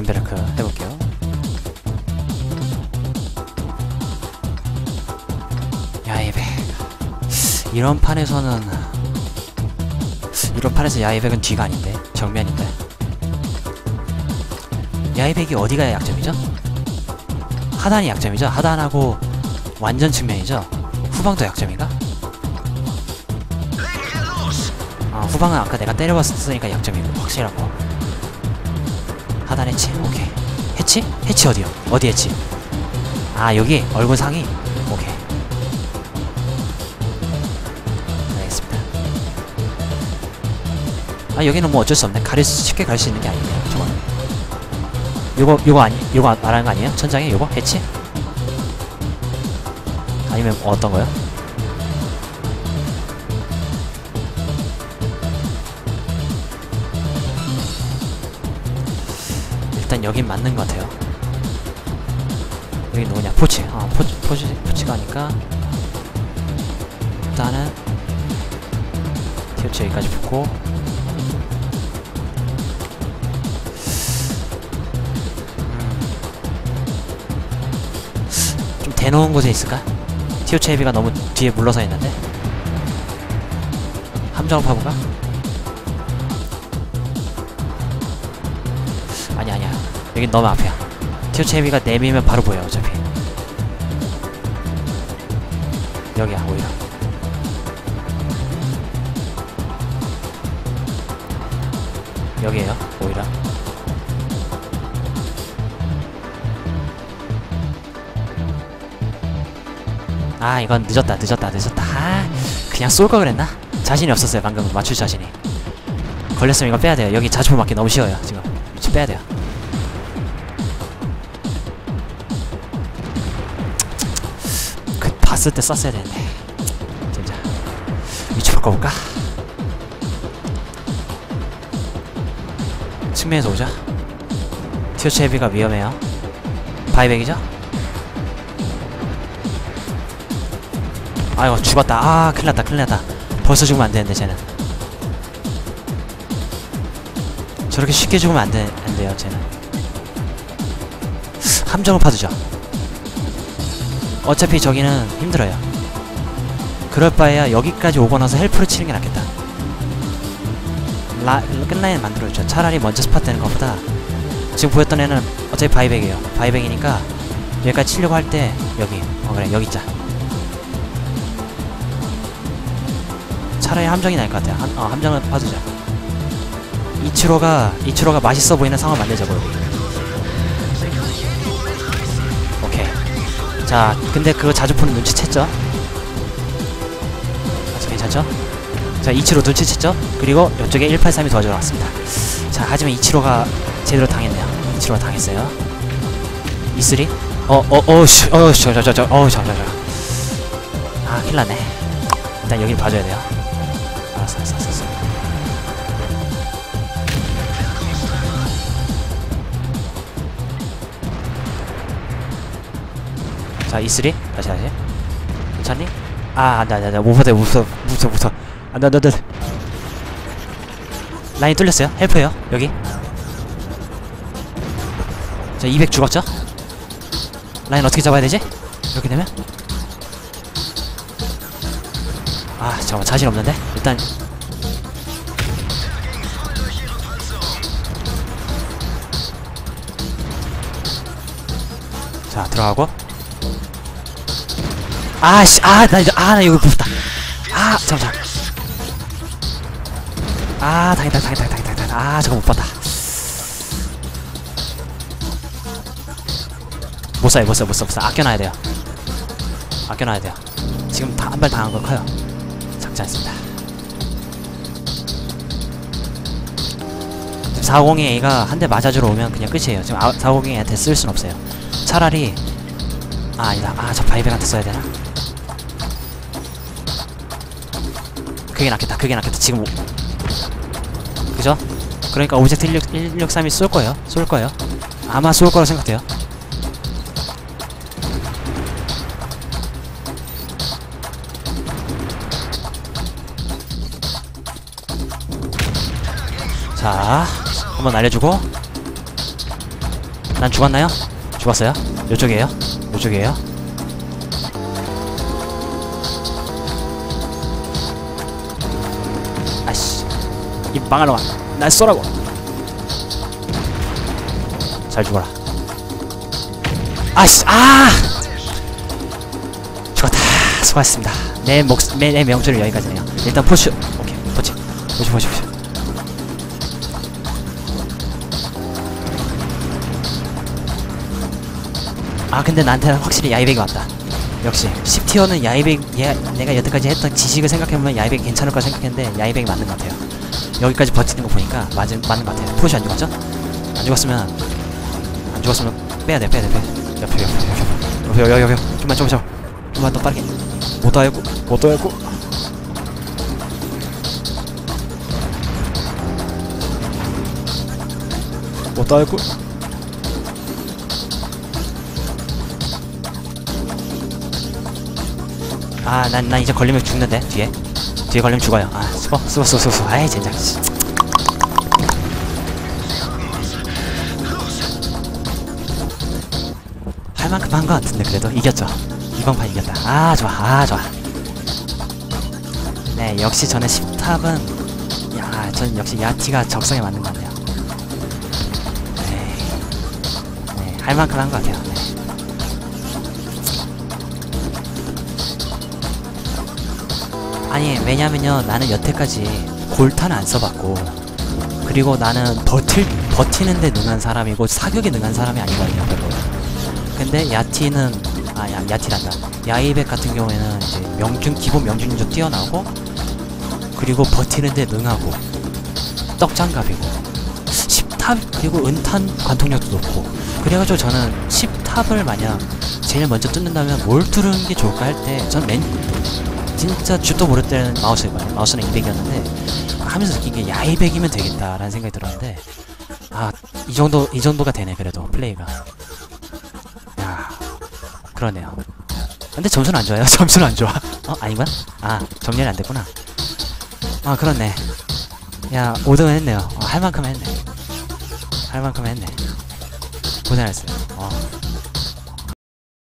노인베르크 해볼게요. 야이백 이런 판에서는 이런 판에서 야이백은 뒤가 아닌데 정면인데 야이백이 어디가 약점이죠? 하단이 약점이죠? 하단하고 완전 측면이죠? 후방도 약점인가? 아 후방은 아까 내가 때려봤으니까 약점이고 확실하고 하단 해치 오케이 해치? 해치 어디요? 어디 해치? 아 여기 얼굴 상이 오케이 알겠습니다 아 여기는 뭐 어쩔 수 없네 가릴 수 쉽게 갈수 있는 게 아니네요 저거는 요거 요거 아니 요거 말하는 거 아니에요? 천장에 요거 해치? 아니면 어떤 거요? 일단 여긴 맞는 것 같아요. 여기 누구냐? 포치. 어, 포치, 포치, 포치가 하니까 일단은 티오치 여기까지 붙고 음. 좀 대놓은 곳에 있을까? 티오치 헤비가 너무 뒤에 물러서 있는데 함정을 파볼까? 여긴 너무 앞이야 티오치 헤비가 내밀면 바로 보여 어차피. 여기야 오히려. 여기에요 오히려. 아 이건 늦었다 늦었다 늦었다. 아 그냥 쏠 걸 그랬나? 자신이 없었어요 방금 맞출 자신이. 걸렸으면 이거 빼야 돼요. 여기 자주포 맞기 너무 쉬워요 지금. 위치 빼야 돼요 그 봤을 때 썼어야 되는데. 진짜. 위치 바꿔볼까? 측면에서 오자. 티어치 헤비가 위험해요. 바이백이죠? 아이고 죽었다. 아 큰일났다 큰일났다. 벌써 죽으면 안되는데 쟤는. 저렇게 쉽게 죽으면 안돼, 안돼요 쟤는. 함정을 파두죠 어차피 저기는 힘들어요. 그럴 바에야 여기까지 오고 나서 헬프를 치는 게 낫겠다. 라, 끝라인 만들어주죠 차라리 먼저 스팟 되는 것보다 지금 보였던 애는 어차피 바이백이에요. 바이백이니까 여기까지 치려고 할 때 여기 어 그래 여기 있자. 차라리 함정이 나을 것 같아요. 함, 어, 함정을 파두죠 이치로가 이치로가 맛있어 보이는 상황 만들자고 여기 자 근데 그거 자주포는 눈치챘죠? 아, 저 괜찮죠? 자 이치로 눈치챘죠? 그리고 이쪽에 183이 도와주러 왔습니다. 자 하지만 이치로가 제대로 당했네요. 이치로가 당했어요. E3 어 어 어우씨 어우씨 저 저 저 저 어우 저 저 저. 아 큰일났네. 일단 여길 봐줘야 돼요. 알았어 알았어 알았어 자 E3 다시 다시. 괜찮니? 아 안돼 안돼 안돼. 무서워 무서워 무서워 무서워 안돼 안돼 안돼. 라인 뚫렸어요? 헬프예요? 여기? 자 200 죽었죠? 라인 어떻게 잡아야 되지? 이렇게 되면? 아 잠깐만 자신 없는데? 일단. 자 들어가고 아씨 아나 이제 아나 이거 무섭다. 아 잠깐 아 당했다 당했다 당했다 당했다. 아 저거 못 봤다. 못 쏴요 못 쏴요 못 쏴요 못 쏴요. 아껴놔야 돼요. 아껴놔야 돼요. 지금 한발 당한 거 커요. 작지 않습니다. 지금 450A가 한 대 맞아주러 오면 그냥 끝이에요. 지금 450A한테 쓸 순 없어요. 차라리 아 아니다. 아저 바이백한테 써야 되나 그게 낫겠다 그게 낫겠다 지금 오... 그죠? 그러니까 오브젝트 16, 163이 쏠 거예요 쏠 거예요 아마 쏠 거라 생각돼요 자 한번 날려주고 난 죽었나요? 죽었어요? 요쪽이에요? 요쪽이에요? 이 망할 놈아 날 쏘라고. 잘 죽어라. 아씨 아! 죽었다. 수고하셨습니다. 내 목, 내, 내 명줄은 여기까지네요. 일단 포슈 오케이 포치 포치 포치 포치 아 근데 나한테는 확실히 야이백이 왔다 역시 10티어는 야이백 얘, 내가 여태까지 했던 지식을 생각해보면 야이백이 괜찮을 거라 생각했는데 야이백이 맞는 것 같아요. 여기까지 버티는 거 보니까 맞은, 맞는 것 같아요. 포시 안 죽었죠? 안 죽었으면 안 죽었으면 빼야돼 빼야돼 빼 옆에 옆에 옆에 옆에. 옆에 옆에 좀만 좀만 좀만 좀만 더 빠르게. 못 와야고. 못 와야고. 못 와야고 아, 난, 난 이제 걸리면 죽는데, 뒤에. 뒤에 걸리면 죽어요. 아, 수고, 수고, 수고, 수고. 아이, 젠장, 씨. 할 만큼 한 것 같은데, 그래도. 이겼죠. 이번 판 이겼다. 아, 좋아, 아, 좋아. 네, 역시 저는 10탑은, 야, 전 역시 야티가 적성에 맞는 것 같네요. 네. 네, 할 만큼 한 것 같아요. 네. 아니 왜냐면요 나는 여태까지 골탄 안 써봤고 그리고 나는 버틸 버티는데 능한 사람이고 사격에 능한 사람이 아니거든요 별로 근데 야티는 아 야, 야티란다. 야이백 같은 경우에는 이제 명중 기본 명중률 좀 뛰어나고 그리고 버티는데 능하고 떡장갑이고 10탑 그리고 은탄 관통력도 높고. 그래가지고 저는 10탑을 만약 제일 먼저 뜯는다면 뭘 뚫는 게 좋을까 할 때전맨 진짜 쥐도 모를 때는 마우스였거든요. 마우스는 200이었는데 하면서 느낀 게 야, 200이면 되겠다라는 생각이 들었는데 아, 이 정도 이 정도가 되네 그래도 플레이가. 야, 그러네요. 근데 점수는 안 좋아요. 점수는 안 좋아. 어, 아닌가? 아, 정렬이 안 됐구나. 아, 그렇네. 야, 5등은 했네요. 어, 할 만큼 했네. 할 만큼 했네. 고생하셨어요. 어.